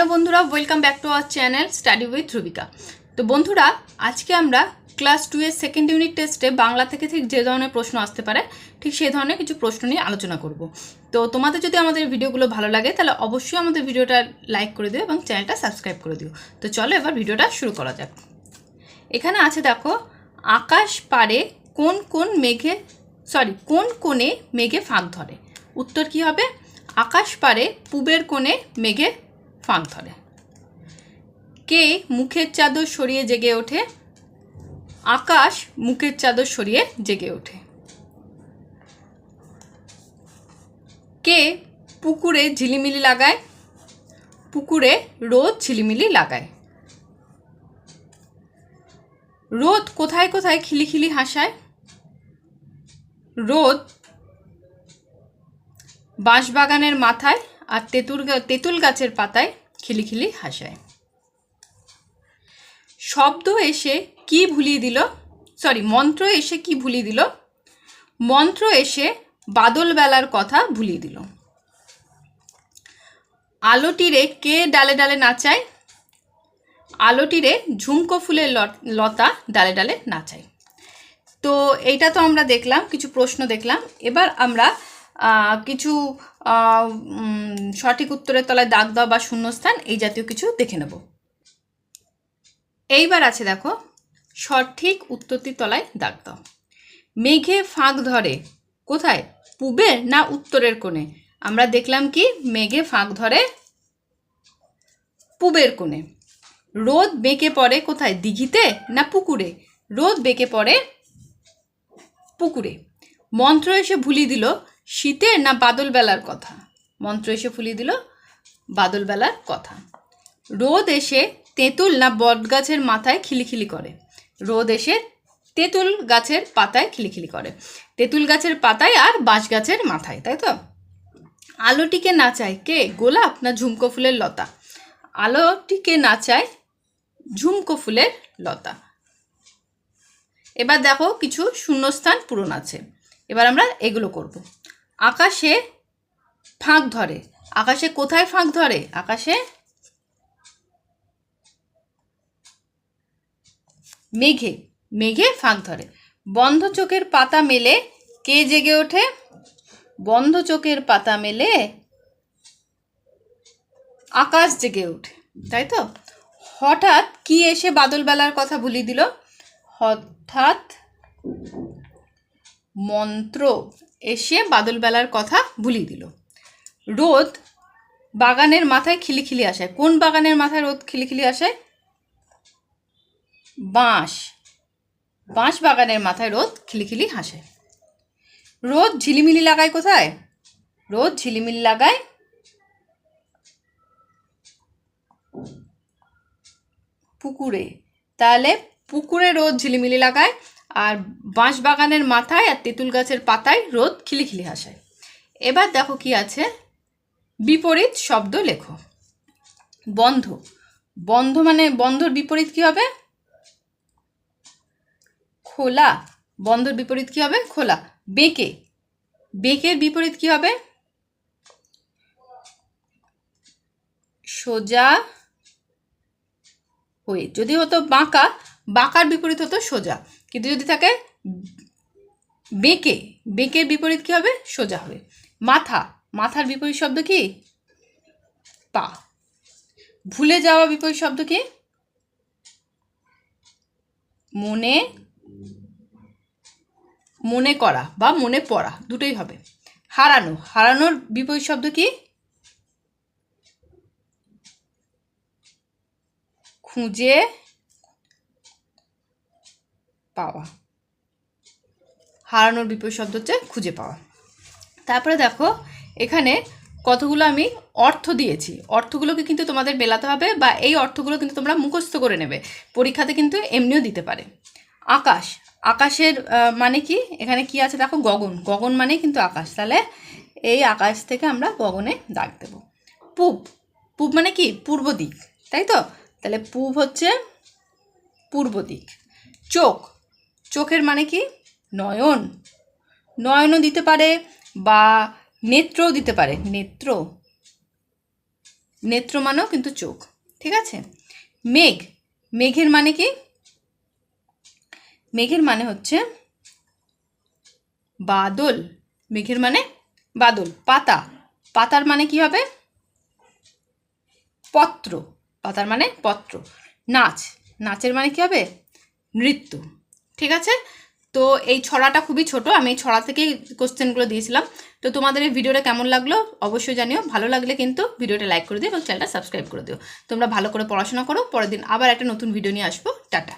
Hello বন্ধুরা welcome back to our channel study with Rubika তো বন্ধুরা, আজকে আমরা ক্লাস টু এর সেকেন্ড ইউনিট টেস্টে বাংলা থেকে ঠিক যে ধরনের প্রশ্ন আসতে পারে, ঠিক সেই ধরনের কিছু প্রশ্ন নিয়ে আলোচনা করব। তো তোমাদের যদি আমাদের ভিডিওগুলো ভালো লাগে, তাহলে অবশ্যই আমাদের ভিডিওটা লাইক করে দিও এবং চ্যানেলটা সাবস্ক্রাইব করে দিও। তো চলো এবার ভিডিওটা শুরু করা যাক। এখানে আছে দেখো, আকাশ পারে কোন কোন মেঘে সরি কোন কোণে মেঘে ফাঁক ধরে? উত্তর কি হবে? আকাশ পারে পূবের কোণে মেঘে ফাঁক ধরে। কে মুখের চাদর সরিয়ে জেগে ওঠে? আকাশ মুখের চাদর সরিয়ে জেগে ওঠে। কে পুকুরে ঝিলিমিলি লাগায়? পুকুরে রোদ ঝিলিমিলি লাগায়। রোদ কোথায় কোথায় খিলিখিলি হাসায়? রোদ বাঁশবাগানের মাথায় আর তেঁতুল তেঁতুল গাছের পাতায় খিলিখিলি হাসায়। শব্দ এসে কি ভুলিয়ে দিল? সরি মন্ত্র এসে কি ভুলিয়ে দিল? মন্ত্র এসে বাদল বেলার কথা ভুলিয়ে দিল। আলোটিরে কে ডালে ডালে নাচায়? আলোটিরে ঝুমকো ফুলের লত- ডালে ডালে নাচায়। তো এইটা তো আমরা দেখলাম, কিছু প্রশ্ন দেখলাম। এবার আমরা কিছু সঠিক উত্তরের তলায় দাগ দেওয়া বা শূন্যস্থান, এই জাতীয় কিছু দেখে নেব। এইবার আছে দেখো, সঠিক উত্তরটির তলায় দাগ দাও। মেঘে ফাঁক ধরে, কোথায়? পূবের না উত্তরের কোণে? আমরা দেখলাম কি, মেঘে ফাঁক ধরে পূবের কোণে। রোদ বেঁকে পড়ে কোথায়? দিঘিতে না পুকুরে? রোদ বেঁকে পড়ে পুকুরে। মন্ত্র এসে ভুলিয়ে দিল শীতের না বাদল বেলার কথা? মন্ত্র এসে ফুলিয়ে দিল, বাদল বেলার কথা। রোদ এসে তেঁতুল না বট গাছের মাথায় খিলিখিলি করে? রোদ এসে তেঁতুল গাছের পাতায় খিলিখিলি করে। তেঁতুল গাছের পাতায় আর বাঁশ গাছের মাথায়, তাই তো? আলোটিকে না নাচায় কে? গোলাপ না ঝুমকো ফুলের লতা? আলোটিকে না নাচায় ঝুমকো ফুলের লতা। এবার দেখো কিছু শূন্যস্থান পূরণ আছে। এবার আমরা এগুলো করব। আকাশে ফাঁক ধরে। আকাশে কোথায় ফাঁক ধরে? আকাশে মেঘে মেঘে ফাঁক ধরে। বন্ধ চোখের পাতা মেলে কে জেগে ওঠে? বন্ধ চোখের পাতা মেলে আকাশ জেগে ওঠে, তাই তো? হঠাৎ কি এসে বাদল বেলার কথা ভুলিয়ে দিল? হঠাৎ মন্ত্র এসে বাদল বেলার কথা ভুলিয়ে দিল। রোদ বাগানের মাথায় খিলিখিলি আসে। কোন বাগানের মাথায় রোদ খিলিখিলি আসে? বাঁশ। বাঁশ বাগানের মাথায় রোদ খিলিখিলি হাসে। রোদ ঝিলিমিলি লাগায় কোথায়? রোদ ঝিলিমিলি লাগায় পুকুরে। তাহলে পুকুরে রোদ ঝিলিমিলি লাগায় আর বাঁশ বাগানের মাথায় আর তেঁতুল গাছের পাতায় রোদ খিলিখিলি হাসায়। এবার দেখো কি আছে। বিপরীত শব্দ লেখো। বন্ধ। বন্ধ মানে বন্ধর বিপরীত কি হবে? খোলা। বন্ধর বিপরীত কি হবে? খোলা। বেঁকে। বেঁকের বিপরীত কি হবে? সোজা হয়ে। যদি হতো বাঁকা, বাঁকার বিপরীত হতো সোজা। কিন্তু যদি থাকে, বেঁকে, বেঁকের বিপরীত কি হবে? সোজা হবে। মাথা, মাথার বিপরীত শব্দ কি? পা। ভুলে যাওয়া বিপরীত শব্দ কি? মনে মনে করা বা মনে পড়া, দুটোই হবে। হারানো, হারানোর বিপরীত শব্দ কি? খুঁজে পাওয়া। হারানোর বিপরীত শব্দ হচ্ছে খুঁজে পাওয়া। তারপরে দেখো, এখানে কতগুলো আমি অর্থ দিয়েছি। অর্থগুলোকে কিন্তু তোমাদের মেলাতে হবে বা এই অর্থগুলো কিন্তু তোমরা মুখস্থ করে নেবে। পরীক্ষাতে কিন্তু এমনিও দিতে পারে। আকাশ। আকাশের মানে কি? এখানে কি আছে দেখো? গগন। গগন মানে কিন্তু আকাশ। তাহলে এই আকাশ থেকে আমরা গগনে দাগ দেব। পূব। পূব মানে কি? পূর্ব দিক। তাই তো? তাহলে পূব হচ্ছে পূর্ব দিক। চোখ। চোখের মানে কি? নয়ন। নয়নও দিতে পারে বা নেত্রও দিতে পারে। নেত্র। নেত্র মানেও কিন্তু চোখ। ঠিক আছে? মেঘ। মেঘের মানে কি? মেঘের মানে হচ্ছে বাদল। মেঘের মানে বাদল। পাতা। পাতার মানে কি হবে? পত্র। পাতার মানে পত্র। নাচ। নাচের মানে কি হবে? নৃত্য। ঠিক আছে? তো এই ছড়াটা খুবই ছোট, আমি এই ছড়া থেকেই কোশ্চেনগুলো দিয়েছিলাম। তো তোমাদের এই ভিডিওটা কেমন লাগল অবশ্যই জানিও, ভালো লাগলে কিন্তু ভিডিওটা লাইক করে দিও এবং চ্যানেলটা সাবস্ক্রাইব করে দিও। তোমরা ভালো করে পড়াশোনা করো, পরের দিন আবার একটা নতুন ভিডিও নিয়ে আসব, টাটা।